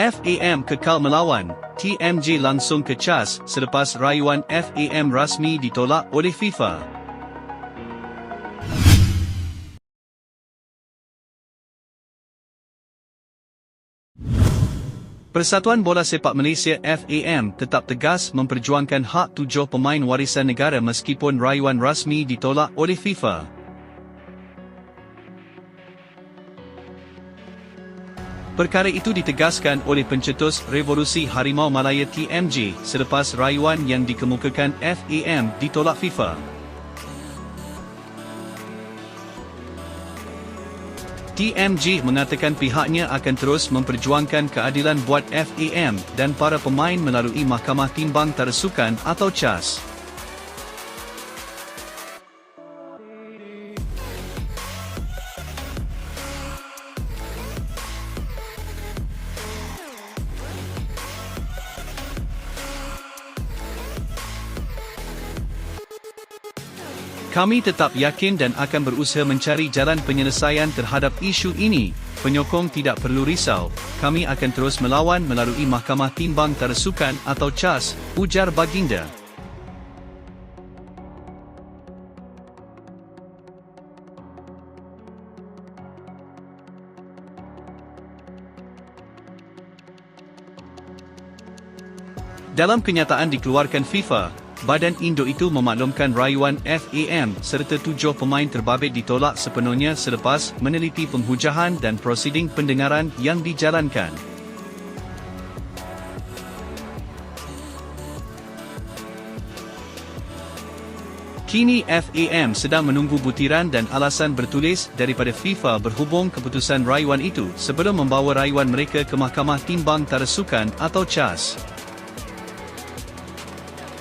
FAM kekal melawan, TMJ langsung ke CAS selepas rayuan FAM rasmi ditolak oleh FIFA. Persatuan Bola Sepak Malaysia FAM tetap tegas memperjuangkan hak tujuh pemain warisan negara meskipun rayuan rasmi ditolak oleh FIFA. Perkara itu ditegaskan oleh pencetus Revolusi Harimau Malaya TMJ selepas rayuan yang dikemukakan FAM ditolak FIFA. TMG mengatakan pihaknya akan terus memperjuangkan keadilan buat FAM dan para pemain melalui Mahkamah Timbang Tarasukan atau CAS. Kami tetap yakin dan akan berusaha mencari jalan penyelesaian terhadap isu ini. Penyokong tidak perlu risau. Kami akan terus melawan melalui Mahkamah Timbang Tarasukan atau CAS, ujar Baginda. Dalam kenyataan dikeluarkan FIFA, Badan Indo itu memaklumkan rayuan FAM serta tujuh pemain terbabit ditolak sepenuhnya selepas meneliti penghujahan dan prosiding pendengaran yang dijalankan. Kini FAM sedang menunggu butiran dan alasan bertulis daripada FIFA berhubung keputusan rayuan itu sebelum membawa rayuan mereka ke Mahkamah Timbang Tarasukan atau CAS.